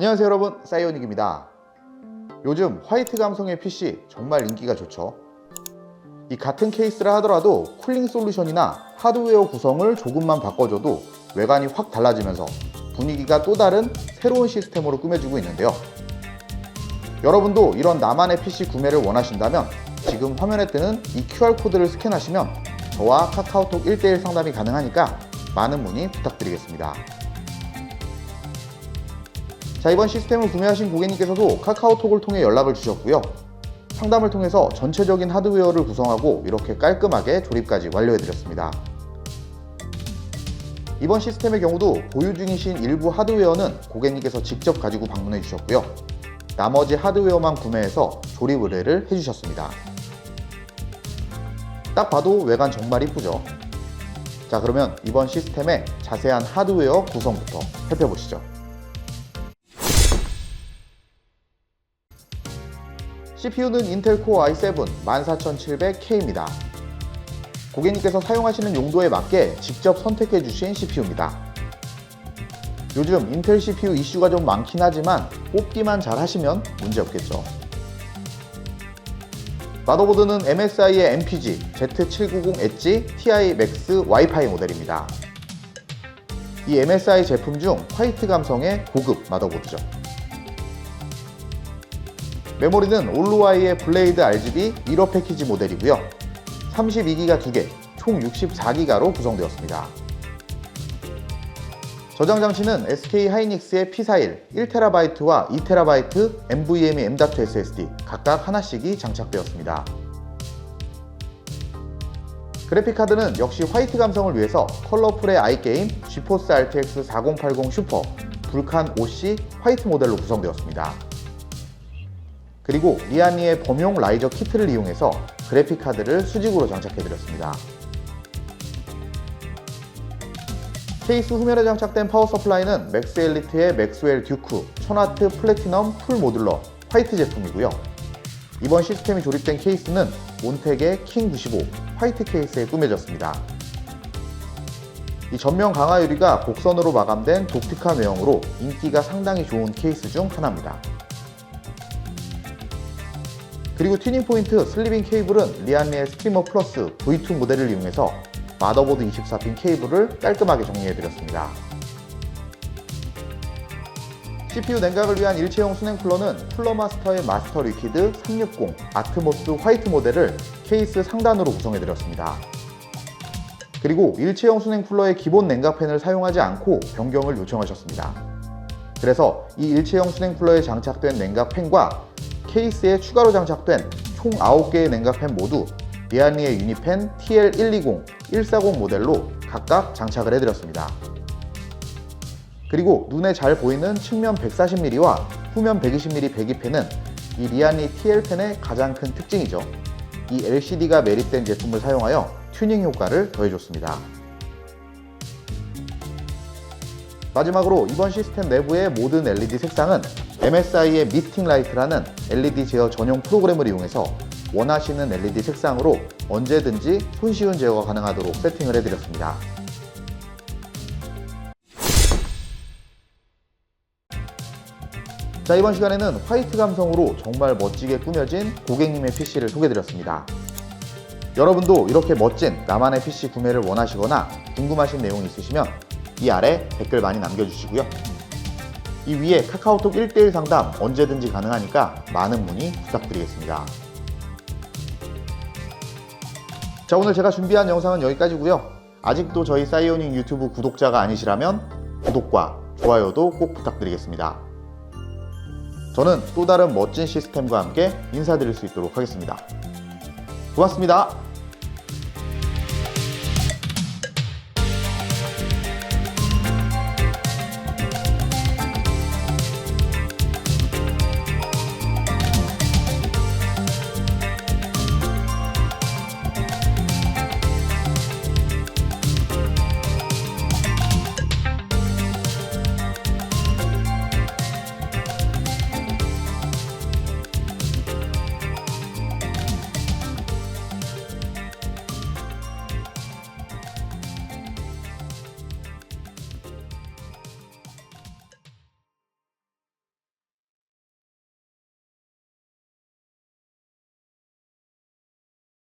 안녕하세요 여러분. 사이오닉입니다. 요즘 화이트 감성의 PC 정말 인기가 좋죠. 이 같은 케이스를 하더라도 쿨링 솔루션이나 하드웨어 구성을 조금만 바꿔줘도 외관이 확 달라지면서 분위기가 또 다른 새로운 시스템으로 꾸며지고 있는데요. 여러분도 이런 나만의 PC 구매를 원하신다면 지금 화면에 뜨는 이 QR코드를 스캔하시면 저와 카카오톡 1대1 상담이 가능하니까 많은 문의 부탁드리겠습니다. 자, 이번 시스템을 구매하신 고객님께서도 카카오톡을 통해 연락을 주셨고요. 상담을 통해서 전체적인 하드웨어를 구성하고 이렇게 깔끔하게 조립까지 완료해드렸습니다. 이번 시스템의 경우도 보유 중이신 일부 하드웨어는 고객님께서 직접 가지고 방문해 주셨고요. 나머지 하드웨어만 구매해서 조립 의뢰를 해주셨습니다. 딱 봐도 외관 정말 이쁘죠? 자, 그러면 이번 시스템의 자세한 하드웨어 구성부터 살펴보시죠. CPU는 인텔 코어 i7 14700K입니다. 고객님께서 사용하시는 용도에 맞게 직접 선택해 주신 CPU입니다. 요즘 인텔 CPU 이슈가 좀 많긴 하지만 뽑기만 잘 하시면 문제 없겠죠. 마더보드는 MSI의 MPG Z790 엣지 TI Max 와이파이 모델입니다. 이 MSI 제품 중 화이트 감성의 고급 마더보드죠. 메모리는 올로아이의 블레이드 RGB 1호 패키지 모델이고요. 32기가 2개, 총 64기가로 구성되었습니다. 저장 장치는 SK 하이닉스의 P41 1TB와 2TB NVMe M.2 SSD 각각 하나씩이 장착되었습니다. 그래픽 카드는 역시 화이트 감성을 위해서 컬러풀의 아이게임 GeForce RTX 4080 슈퍼 불칸 OC 화이트 모델로 구성되었습니다. 그리고 리아미의 범용 라이저 키트를 이용해서 그래픽 카드를 수직으로 장착해드렸습니다. 케이스 후면에 장착된 파워 서플라이는 맥스 엘리트의 맥스웰 듀크 1000W 플래티넘 풀 모듈러 화이트 제품이고요. 이번 시스템이 조립된 케이스는 몬텍의 킹95 화이트 케이스에 꾸며졌습니다. 이 전면 강화 유리가 곡선으로 마감된 독특한 외형으로 인기가 상당히 좋은 케이스 중 하나입니다. 그리고 튜닝 포인트 슬리빙 케이블은 리안미의 스트리머 플러스 V2 모델을 이용해서 마더보드 24핀 케이블을 깔끔하게 정리해드렸습니다. CPU 냉각을 위한 일체형 수냉 쿨러는 쿨러마스터의 마스터 리퀴드 360 아트모스 화이트 모델을 케이스 상단으로 구성해드렸습니다. 그리고 일체형 수냉 쿨러의 기본 냉각팬을 사용하지 않고 변경을 요청하셨습니다. 그래서 이 일체형 수냉 쿨러에 장착된 냉각팬과 케이스에 추가로 장착된 총 9개의 냉각팬 모두 리안리의 유니펜 TL120, 140 모델로 각각 장착을 해드렸습니다. 그리고 눈에 잘 보이는 측면 140mm와 후면 120mm 배기팬은 이 리안리 TL펜의 가장 큰 특징이죠. 이 LCD가 매립된 제품을 사용하여 튜닝 효과를 더해줬습니다. 마지막으로 이번 시스템 내부의 모든 LED 색상은 MSI의 미스팅 라이트라는 LED 제어 전용 프로그램을 이용해서 원하시는 LED 색상으로 언제든지 손쉬운 제어가 가능하도록 세팅을 해드렸습니다. 자 이번 시간에는 화이트 감성으로 정말 멋지게 꾸며진 고객님의 PC를 소개드렸습니다. 여러분도 이렇게 멋진 나만의 PC 구매를 원하시거나 궁금하신 내용이 있으시면 이 아래 댓글 많이 남겨주시고요. 이 위에 카카오톡 1대1 상담 언제든지 가능하니까 많은 문의 부탁드리겠습니다. 자 오늘 제가 준비한 영상은 여기까지고요. 아직도 저희 사이오닉 유튜브 구독자가 아니시라면 구독과 좋아요도 꼭 부탁드리겠습니다. 저는 또 다른 멋진 시스템과 함께 인사드릴 수 있도록 하겠습니다. 고맙습니다.